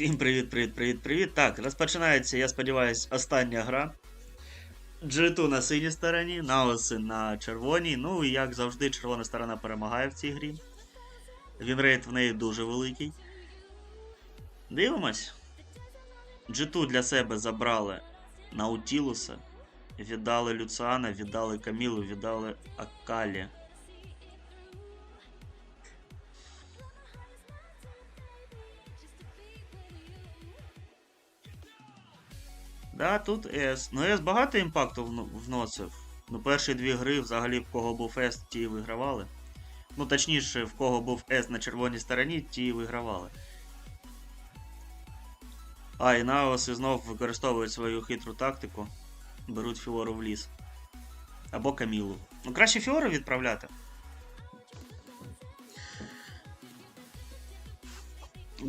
Всім привіт, привіт, привіт, привіт. Так, розпочинається, я сподіваюся, остання гра. G2 на синій стороні, Наоси на червоній. Ну і як завжди, червона сторона перемагає в цій грі. Вінрейт в неї дуже великий. Дивимось. G2 для себе забрали Наутілуса, віддали Люциана, віддали Камілу, віддали Акалі. Да, тут С. Ну С багато імпакту вносив. Ну, перші дві гри взагалі в кого був С, ті і вигравали. Ну, точніше, в кого був С на червоній стороні, ті і вигравали. А, і Наоси знов використовують свою хитру тактику. Беруть Фіору в ліс. Або Камілу. Ну, краще Фіору відправляти.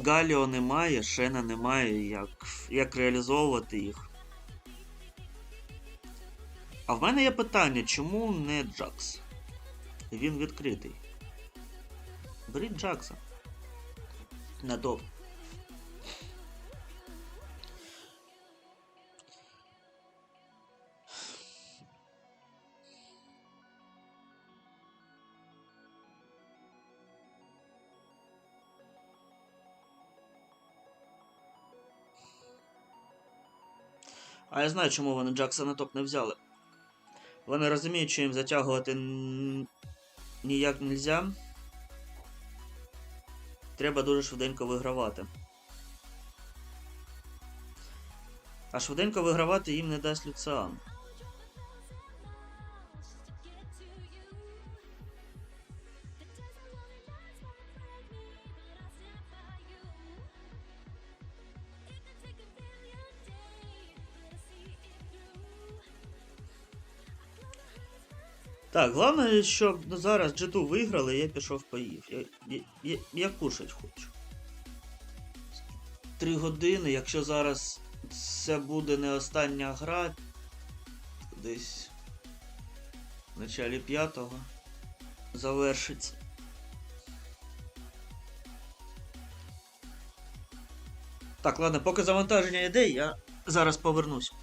Галіо немає, Шена немає, як, як реалізовувати їх. А в мене є питання, чому не Джакс? Він відкритий. Беріть Джакса. На топ. А я знаю, чому вони Джакса на топ не взяли. Вони розуміють, що їм затягувати ніяк ніяк нельзя. Треба дуже швиденько вигравати. А швиденько вигравати їм не дасть Люциан. Так, головне, щоб зараз G2 виграли, я пішов поїв. Я, я, я, я кушать хочу. Три години, якщо зараз це буде не остання гра, десь в началі п'ятого завершиться. Так, ладно, поки завантаження йде, я зараз повернусь.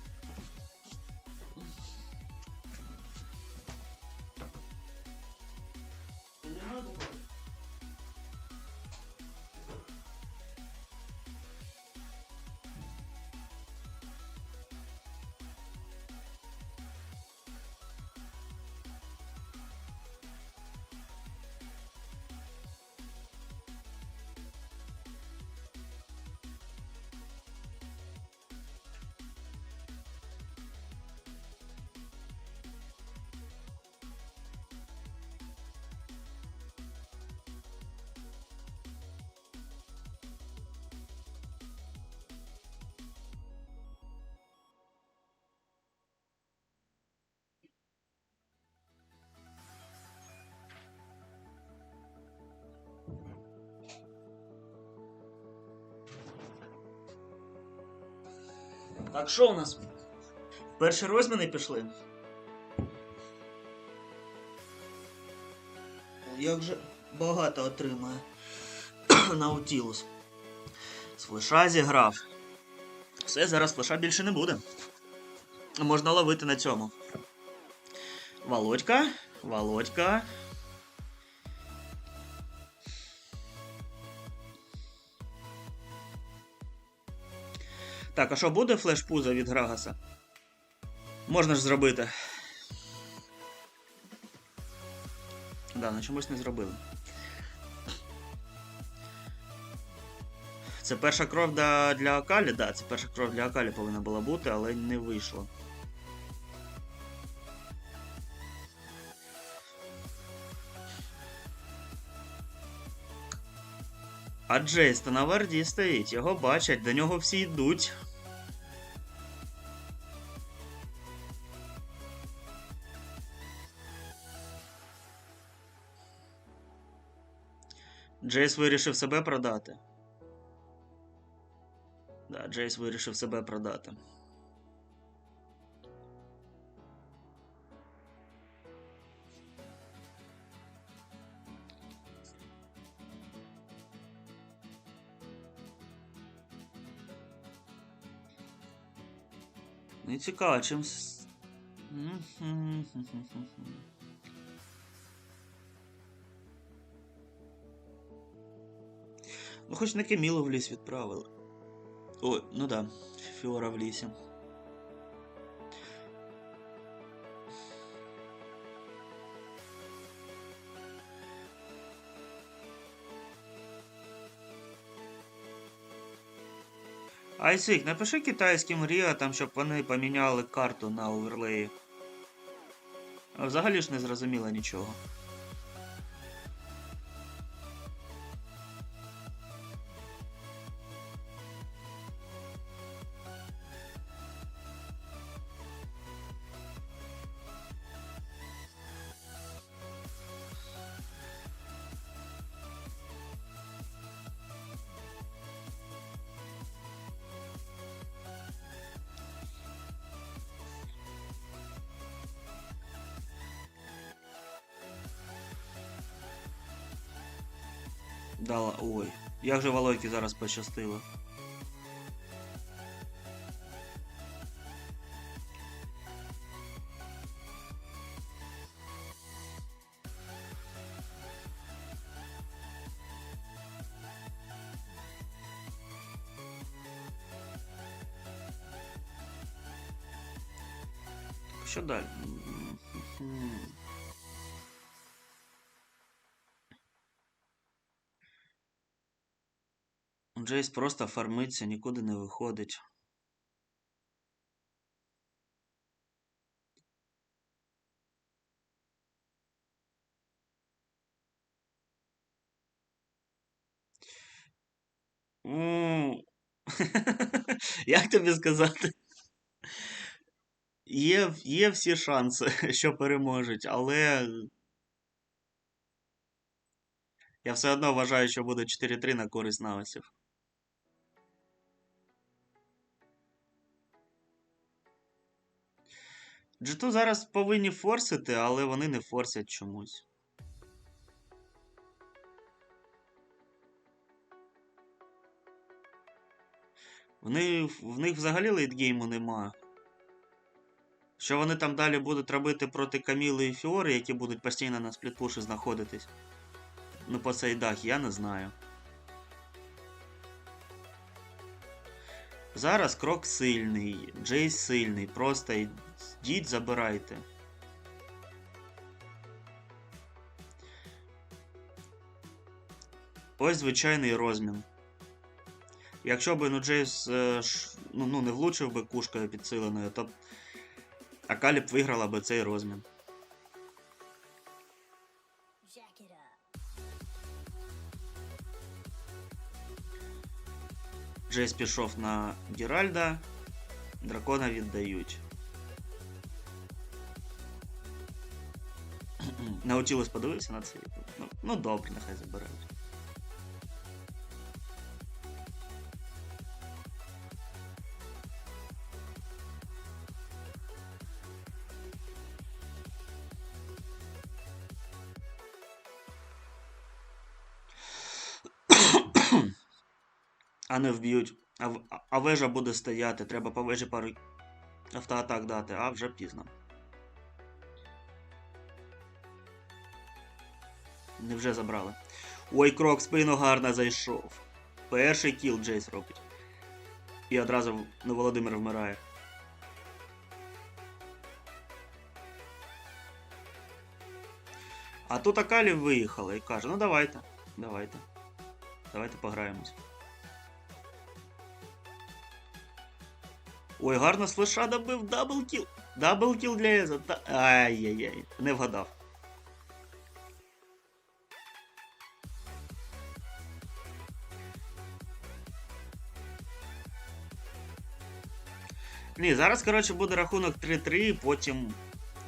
Так, що у нас? Перші розміни пішли. Як же багато отримає Наутілус. З флеша зіграв. Все, зараз флеша більше не буде. Можна ловити на цьому. Володька. Володька. Так, а що буде флеш-пуза від Грагаса? Можна ж зробити. Да, на чомусь не зробили. Це перша кров для, Акалі, да, це перша кров для Акалі повинна була бути, але не вийшло. А Джейс то на варді стоїть, його бачать, до нього всі йдуть. Джейс вирішив себе продати. Да, Джейс вирішив себе продати. Не цікаво, чим. Ну, хоч на Кемілу в ліс відправили. Ой, ну да, Фіора в лісі. Айсик, напиши китайським Ріа, щоб вони поміняли карту на оверлеї. Взагалі ж не зрозуміло нічого. Дала. Ой. Як же Валойки зараз пощастило. Що далі? Джейс просто фармиться, нікуди не виходить. Як тобі сказати? Є, є всі шанси, що переможуть, але я все одно вважаю, що буде 4-3 на користь нависів. G2 зараз повинні форсити, але вони не форсять чомусь. Вони, в них взагалі лейтгейму нема. Що вони там далі будуть робити проти Каміли і Фіори, які будуть постійно на сплітпуші знаходитись? Ну, по цей я не знаю. Зараз крок сильний, Джейс сильний, просто йдіть, забирайте. Ось звичайний розмін. Якщо би ну, Джейс е, ну, ну, не влучив би кушкою підсиленою, то Акалі б виграла би цей розмін. Джейс пішов на Геральда, дракона віддають. Наутілус подивився на це. Ну, ну добре, нехай забирають. А не вб'ють. А- а вежа буде стояти. Треба по вежі пару автоатак дати, а вже пізно. Невже забрали. Ой, крок спину гарно зайшов. Перший кіл Джейс робить. І одразу ну, Володимир вмирає. А тут Акалі виїхала і каже: ну давайте, давайте. Давайте пограємось. Ой, гарно з флеша добив даблкіл. Даблкіл для Еза. Ай-яй-яй, не вгадав. Ні, зараз, коротше, буде рахунок 3-3, потім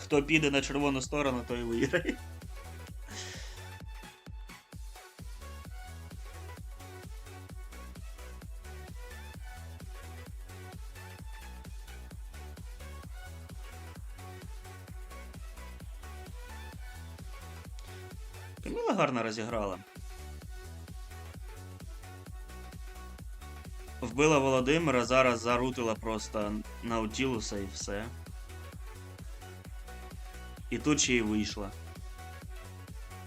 хто піде на червону сторону, той виграє. Каміла гарно розіграла. Вбила Володимира, зараз зарутила просто Наутілуса і все. І тут ще й вийшла.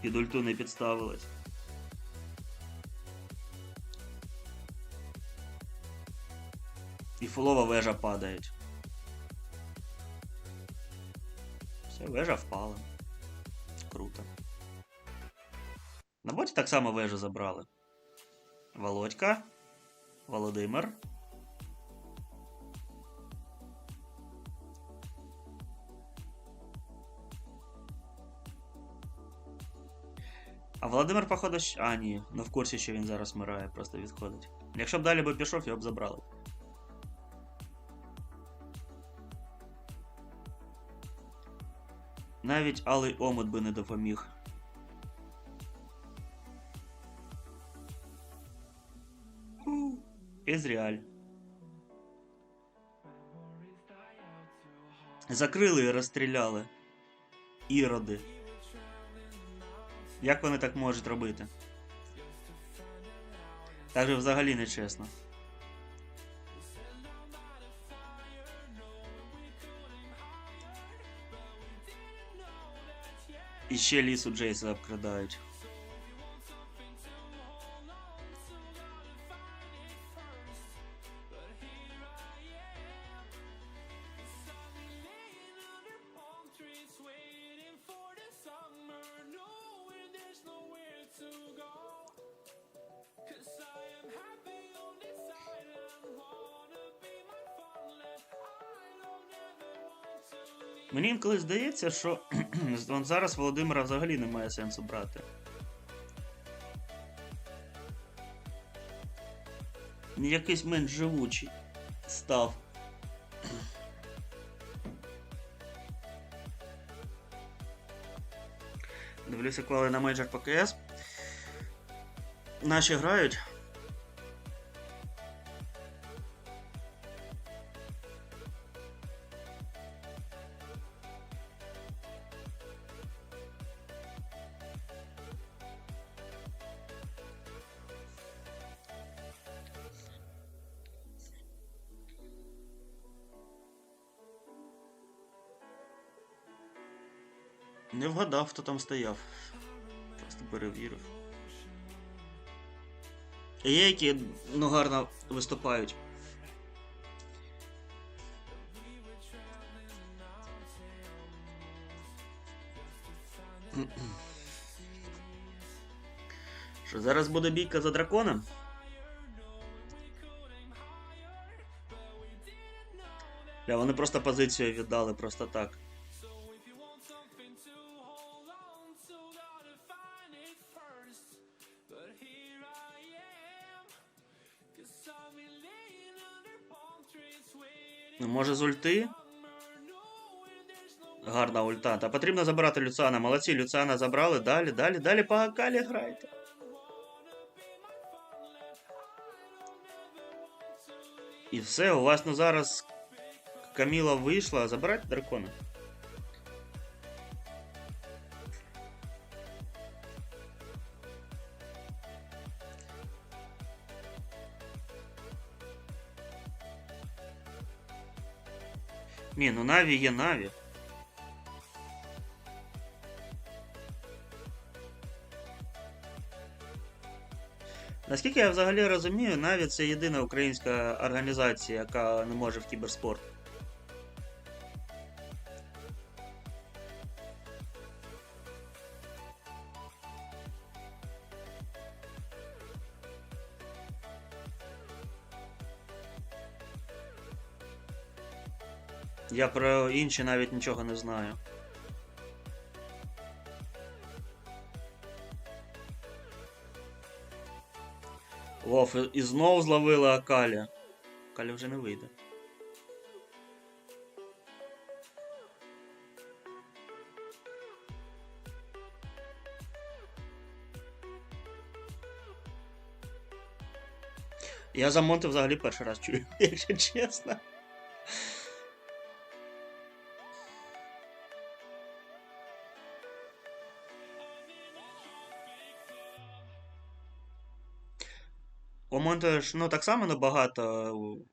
Під ульту не підставилась. І фулова вежа падає. Все, вежа впала. Круто. На боті так само вежу забрали. Володька. Володимир. А Володимир, походу, щ- А, ні, не в курсі, що він зараз вмирає, просто відходить. Якщо б далі би пішов, його б забрали. Навіть алий омут би не допоміг. Ізріаль. Закрили і розстріляли. Іроди. Як вони так можуть робити? Так же взагалі не чесно. І ще лісу Джейса обкрадають. Інколи здається, що зараз Володимира взагалі немає сенсу брати. Якийсь менш живучий став. Дивлюся, коли на мейджор по КС. Наші грають. Вгадав, хто там стояв. Просто перевірив. Є, які ну, гарно виступають. Що, зараз буде бійка за драконом? Бля, вони просто позицію віддали просто так. Ульти? Гарна ульта. Та потрібно забирати Люцана. Молодці, Люцана забрали. Далі, далі, далі по Акалі грайте. І все, у вас ну зараз Каміла вийшла, забирайте дракона. Ні, ну Наві є Наві. Наскільки я взагалі розумію, Наві це єдина українська організація, яка не може в кіберспорт. Я про інші навіть нічого не знаю. Вов, і- і знов зловила Акалі. Акалі вже не вийде. Я за Монте взагалі перший раз чую, якщо чесно. По-моєму, ну, так само набагато э,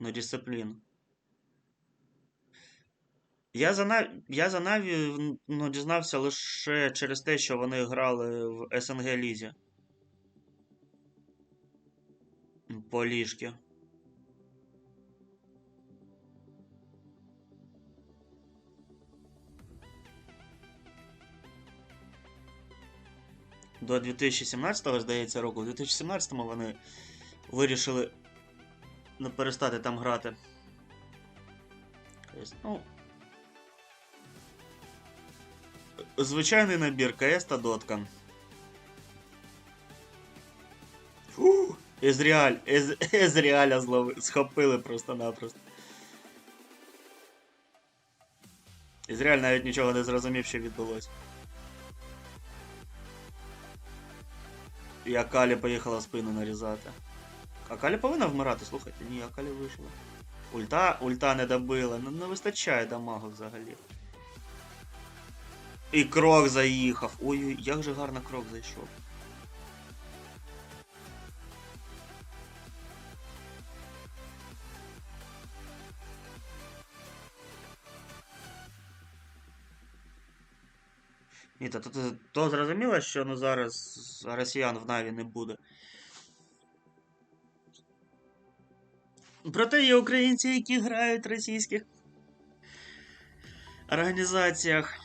на дисциплін. Я за Наві, я за Наві ну, дізнався лише через те, що вони грали в СНГ Лізі. По ліжки. До 2017, здається, року. У 2017-му вони вирішили не перестати там грати. Тобто, Ну, Звичайний набір КС та дотка. Фу! Езріаль, Ез, схопили просто-напросто. Езріаль навіть нічого не зрозумів, що відбулося. І Акалі поїхала спину нарізати. Акалі повинна вмирати, слухайте. Ні, Акалі вийшла. Ульта, ульта не добила. Ну не вистачає дамагу взагалі. І крок заїхав. Ой, як же гарно крок зайшов. Ні, то, то, то зрозуміло, що ну, зараз росіян в Наві не буде. Проте є українці, які грають в російських організаціях.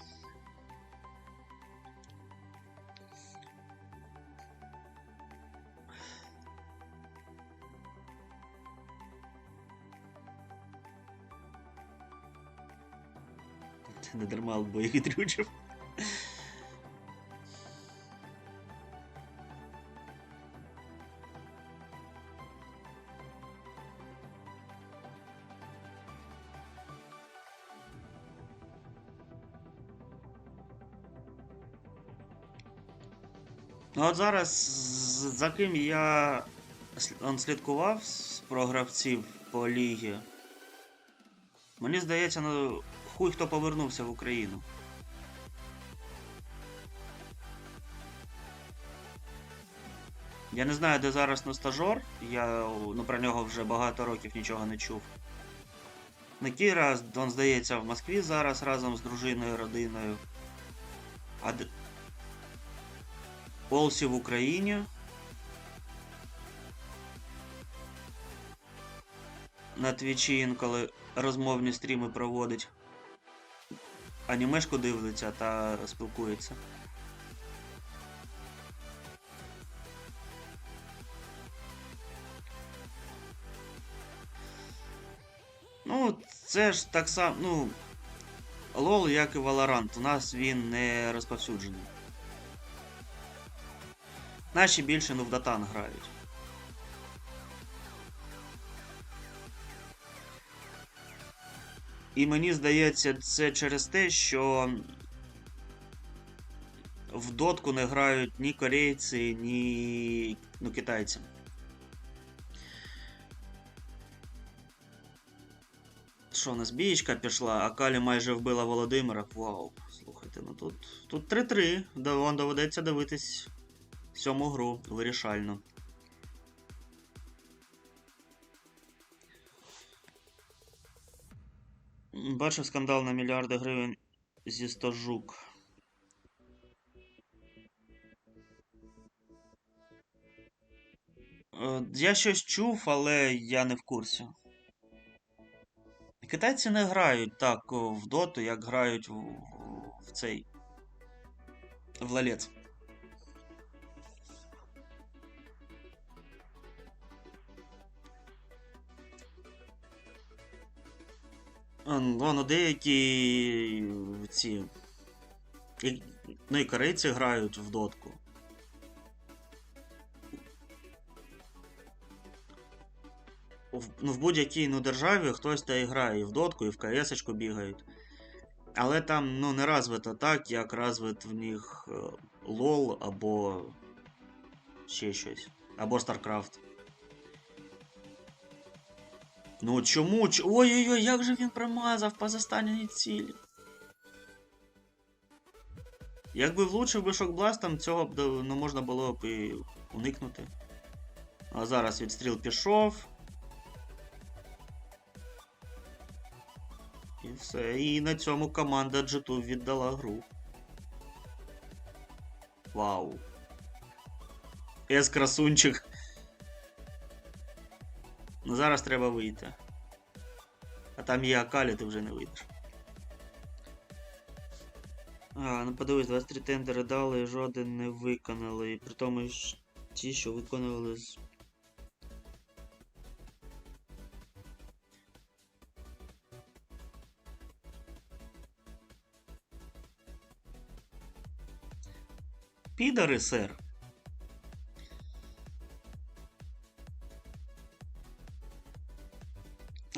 Не дарма бо їх відрючив. Ну от зараз за ким я слідкував з про гравців по лігі. Мені здається, ну хуй хто повернувся в Україну. Я не знаю, де зараз ну, стажор. Я ну, про нього вже багато років нічого не чув. Никіра, він здається, в Москві зараз разом з дружиною, родиною. А де... Олсі в Україні. На Твічі інколи розмовні стріми проводить. Анімешку дивиться та спілкується. Ну, це ж так само, ну. LOL, як і Valorant, у нас він не розповсюджений. Наші більше ну в датан грають. І мені здається, це через те, що в дотку не грають ні корейці, ні ну, китайці. Що, у нас бієчка пішла, а Калі майже вбила Володимира. Вау, слухайте, ну тут. Тут 3-3. Да, вон доведеться дивитись сьому гру вирішально. Бачив скандал на мільярди гривень зі стожук. Е, Я щось чув, але я не в курсі. Китайці не грають так в доту, як грають в, в цей. В лалець. Воно деякі ці. Ну і корейці грають в дотку. В, ну, в будь-якій ну, державі хтось та і грає і в дотку, і в КС-очку бігають. Але там ну, не розвито так, як розвит в них е, LOL або ще щось. Або StarCraft. Ну чому? Ой-ой-ой, як же він промазав по застанній цілі. Якби влучив би шокбластом, цього б ну, можна було б і уникнути. А зараз відстріл пішов. І Все, і на цьому команда G2 віддала гру. Вау. Ес красунчик. Ну зараз треба вийти. А там є Акалі, ти вже не вийдеш. А, ну подивись, 23 тендери дали, жоден не виконали. І при тому ті, що виконували з. Підари, сер.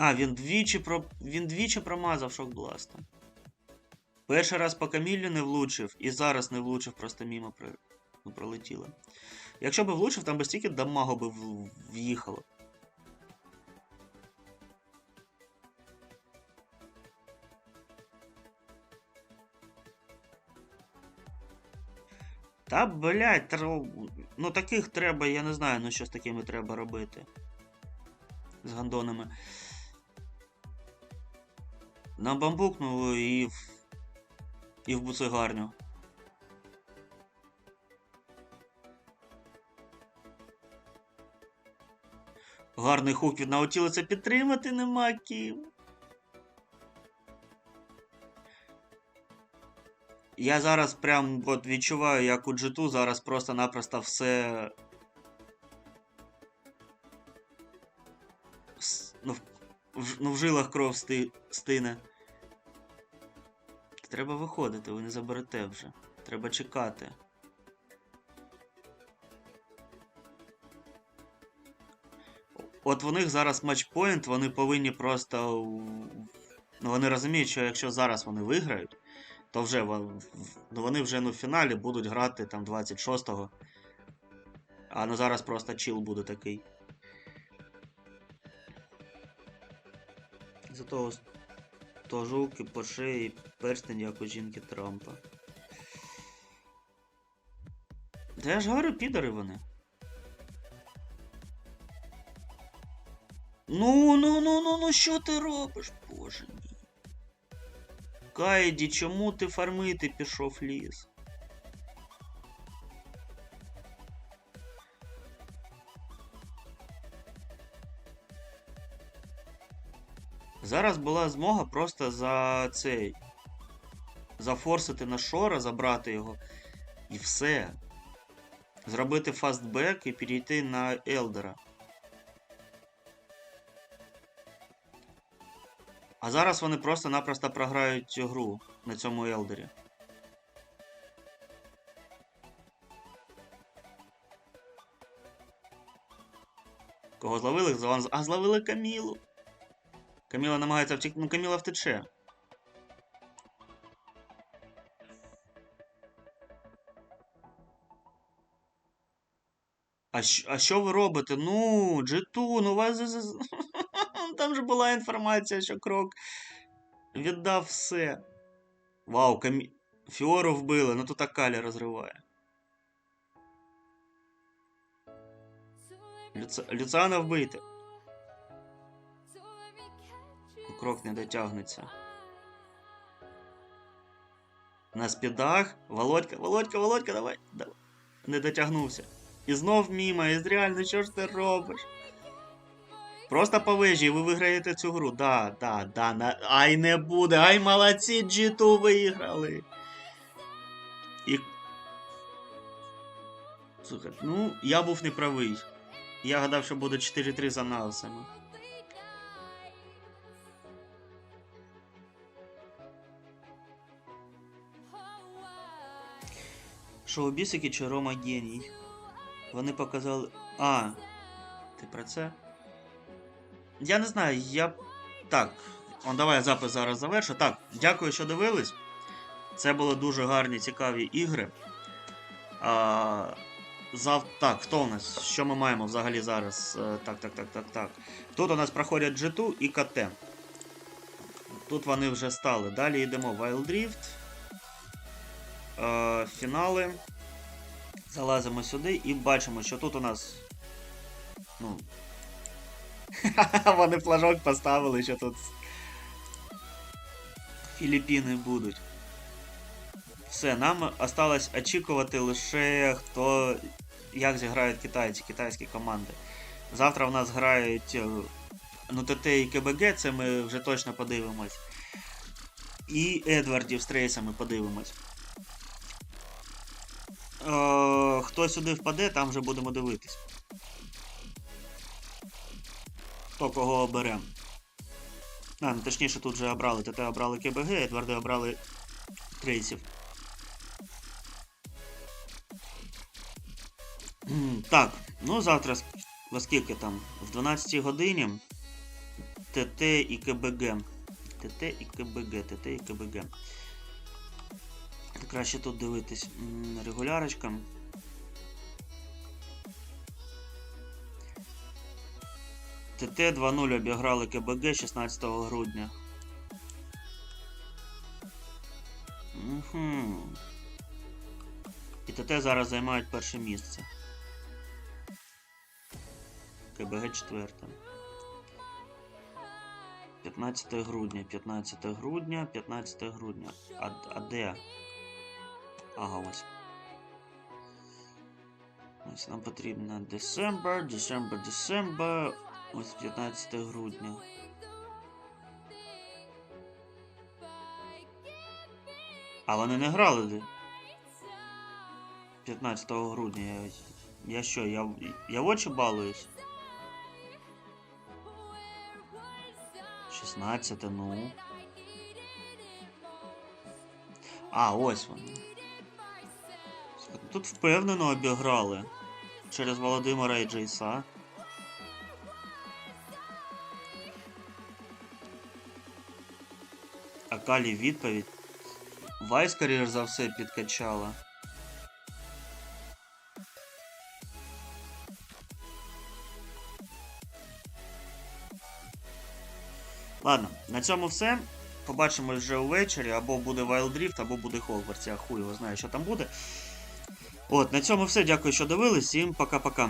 А, він двічі про. Він двічі промазав шокбласта. Перший раз по Каміллю не влучив, і зараз не влучив, просто мімо про... ну, пролетіло. Якщо би влучив, там би стільки дамагу би в- в'їхало. Та, блядь, тр... ну таких треба, я не знаю, ну що з такими треба робити. З гандонами. Нам бамбукнуло і в. І в буцегарню. Гарний хук від Наутілуса підтримати нема ким. Я зараз прям от відчуваю, як у G2 зараз просто-напросто все. Ну, в- ну, в жилах кров сти, стине. Треба виходити, ви не заберете вже. Треба чекати. От в них зараз матчпоінт, вони повинні просто. Ну, вони розуміють, що якщо зараз вони виграють, то вже ну, вони вже ну, в фіналі будуть грати там 26-го. А ну зараз просто чіл буде такий. Зато жуки по шиї, перстень, як у жінки Трампа. Та я ж говорю, підари вони. Ну, ну, ну, ну, ну, що ти робиш, боже мій? Кайді, чому ти фармити пішов ліс? Зараз була змога просто за цей. Зафорсити на шора, забрати його. І все. Зробити фастбек і перейти на Елдера. А зараз вони просто-напросто програють цю гру на цьому Елдері. Кого зловили? А, зловили Камілу. Каміла намагається втекти. Ну, Каміла втече. А, щ- а що ви робите? Ну, Джету, ну у вас. Там же була інформація, що крок віддав все. Вау, камі... Фіору вбили, ну тут Акалі розриває. Люца... Люцана вбити. Крок не дотягнеться. На спідах. Володька, Володька, Володька, давай. давай. Не дотягнувся. І знов міма, і реально, що ж ти робиш? Просто по вежі, і ви виграєте цю гру. Да, да, да. На... Ай не буде. Ай, молодці, G2 виграли. І. Слухай, ну, я був неправий. Я гадав, що буде 4-3 за Наусами. Шоу-бісики чи Рома геній? Вони показали. А. Ти про це? Я не знаю, я. Так. Он, давай я запис зараз завершу. Так, дякую, що дивились. Це були дуже гарні, цікаві ігри. А, зав... Так, хто у нас? Що ми маємо взагалі зараз? Е, Так, так, так, так, так. Тут у нас проходять G2 і КТ. Тут вони вже стали. Далі йдемо Wild Rift. Фінали. Залазимо сюди і бачимо, що тут у нас. Ну. Вони флажок поставили, що тут. Філіппіни будуть. Все, нам осталось очікувати лише хто як зіграють китайці, китайські команди. Завтра в нас грають е, ну, ТТ і КБГ, це ми вже точно подивимось. І Едвардів з трейсами подивимось. Е, хто сюди впаде, там вже будемо дивитись. Хто кого оберемо. А, ну точніше, тут вже обрали. ТТ обрали КБГ, Едварди обрали трейсів. Так, ну завтра во скільки там? В 12 годині ТТ і КБГ. ТТ і КБГ, ТТ і КБГ. Краще тут дивитись. Регулярочка. ТТ 2-0 обіграли КБГ 16 грудня. Угу. І ТТ зараз займають перше місце. КБГ четверте. 15 грудня, 15 грудня, 15 грудня. А, а де? Ага, ось. Ось нам потрібно December, December, December. Ось 15 грудня. А вони не грали де? 15 грудня. Я, я що, я, я в очі балуюсь? 16, ну. А, ось вони. Тут впевнено обіграли. Через Володимира і Джейса. А Калі відповідь. Вай, скоріш за все, підкачала. Ладно, на цьому все. Побачимось вже увечері, або буде Wild Rift, або буде Хогвартс. Я хуй його знаю, що там буде. От, на цьому все. Дякую, що дивились. Всім пока-пока.